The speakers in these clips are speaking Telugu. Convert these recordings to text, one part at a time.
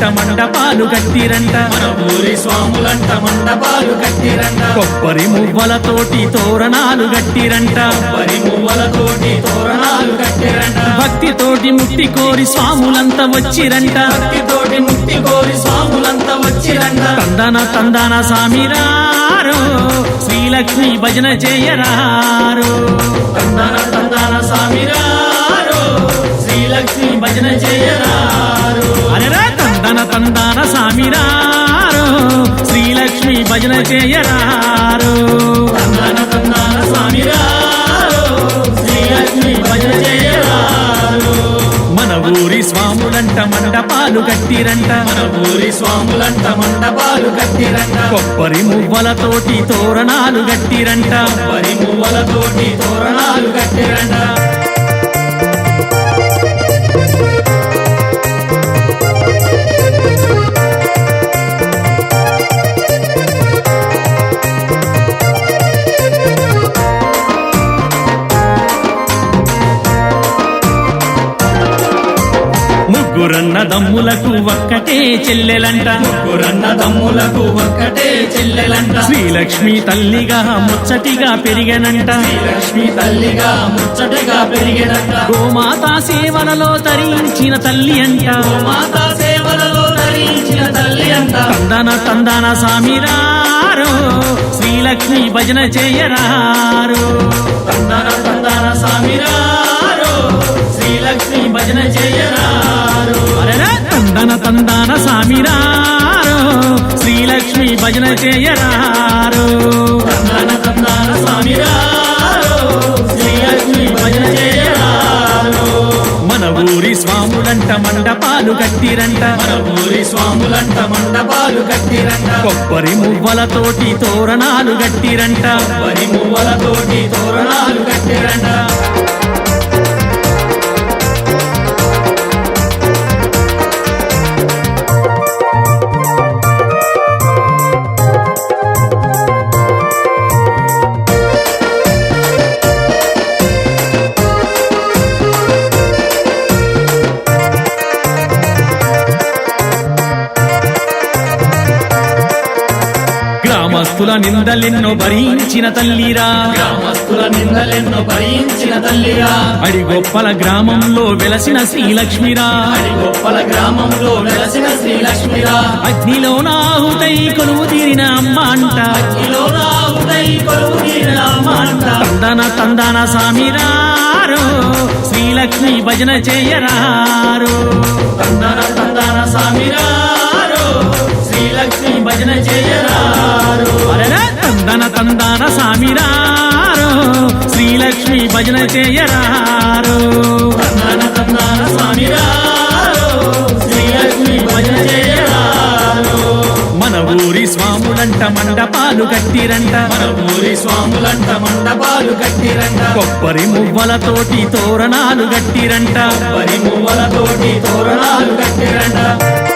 గట్టిరంట మన ఊరి స్వాములంట మండపాలు కట్టిరంట కొబ్బరి మువ్వలతోటి తోరణాలు గట్టిరంట వరి మువ్వలతోటి తోరణాలు కట్టిరంట భక్తితోటి ముక్తి కోరి స్వాములంతా వచ్చిరంట. భక్తితోటి ముక్తి కోరి స్వాములంతా వచ్చిరంట. తందన తందన సామిరారు శ్రీలక్ష్మి భజన చేయరారు తందన తందన స్వామిరారు శ్రీలక్ష్మి భజన చేయరారు అరెరా తందన సామిరారు. శ్రీలక్ష్మి భజన చేయరారు. తందన తందన స్వామిరారు శ్రీలక్ష్మి భజన చేయరారు. మన ఊరి స్వాములంట మండపాలు కట్టిరంట. మన ఊరి స్వాములంట మండపాలు కట్టిరంట. కొబ్బరి మువ్వలతోటి తోరణాలు కట్టిరంట. కొబ్బరి మువ్వలతోటి తోరణాలు కట్టిరంట. ముగ్గురన్న దమ్ములకు ఒక్కటే చెల్లెలంట. ముగ్గురన్న తమ్ములకు ఒక్కటే చెల్లెలంట. శ్రీలక్ష్మి తల్లిగా ముచ్చటిగా పెరిగనంట. శ్రీలక్ష్మి తల్లిగా ముచ్చటగా పెరిగినంట. గోమాత సేవలలో తరించిన తల్లి అంట. మాతా సేవలలో ధరించిన తల్లి అంట. తందన తందన సామిరారు శ్రీలక్ష్మి భజన చేయరారు. తందన తందన స్వామిరారు శ్రీలక్ష్మి భజన చేయరారు తందన శ్రీలక్ష్మి భజన చేయరారు. తందన శ్రీలక్ష్మి భజన మన ఊరి స్వాములంట మండపాలు కట్టిరంట. మన ఊరి స్వాములంట మండపాలు కట్టిరంట కొబ్బరి మువ్వలతోటి తోరణాలు గట్టిరంట వరి మువ్వలతోటి తోరణాలు కట్టిరంట. గ్రామస్తుల నిందలెన్నో భరించిన తల్లిరా. గ్రామస్తుల నిందలెన్నో భరించిన తల్లిరా. అడిగొప్పల గ్రామంలో వెలసిన శ్రీలక్ష్మిరా. అది గొప్పల గ్రామంలో వెలసిన శ్రీలక్ష్మిరా. అగ్నిలో నాహుతై కొలువు తీరిన అమ్మ అంట ఇలో ఉదై కొలువు తీరిన అమ్మంట. తందన తందన సామిరారు శ్రీలక్ష్మి భజన చేయరారు. తందన తందన స్వామిరారు భజన చేయరారు. మన ఊరి స్వాములంట మండపాలు కట్టిరంట. మన ఊరి స్వాములంట మండపాలు కట్టిరంట. కొబ్బరి మువ్వలతోటి తోరణాలు గట్టిరంట కొబ్బరి మువ్వలతోటి తోరణాలు కట్టిరంట.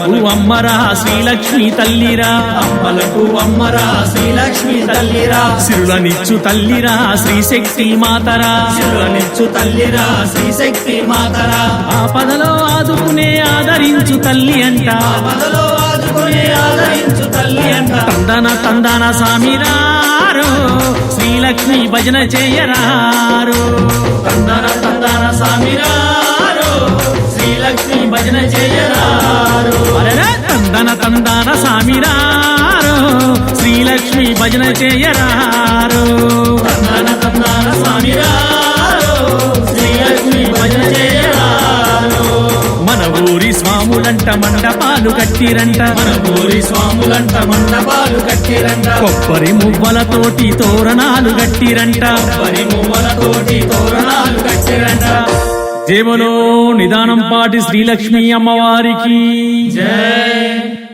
అమ్మలకు అమ్మరా శ్రీలక్ష్మి తల్లిరా. అమ్మలకు అమ్మరా శ్రీలక్ష్మి తల్లిరా. సిరులనిచ్చు తల్లిరా శ్రీశక్తి మాతరా. శివులనిచ్చు తల్లిరా శ్రీశక్తి మాతరా. ఆపదలో ఆదుకునే ఆదరించు తల్లి అంట. ఆపదలో ఆదుకుని ఆదరించు తల్లి అంట. తందన తందన సామిరారు శ్రీలక్ష్మి భజన చేయరారు. తందన తందన శ్రీలక్ష్మి భజన చేయరారు. తందన తందన సామిరారు. శ్రీలక్ష్మి భజన చేయరారు. తందన తందన స్వామిరారు శ్రీలక్ష్మి భజన చేయరారు. మన ఊరి స్వాములంట మండపాలు కట్టిరంట. మన ఊరి స్వాములంట మండపాలు కట్టిరంట. కొబ్బరి మువ్వలతోటి తోరణాలు కట్టిరంట. కొబ్బరి మువ్వలతోటి తోరణాలు కట్టిరంట. జేబులో నిదానం పాటి శ్రీలక్ష్మి అమ్మవారికి. జై.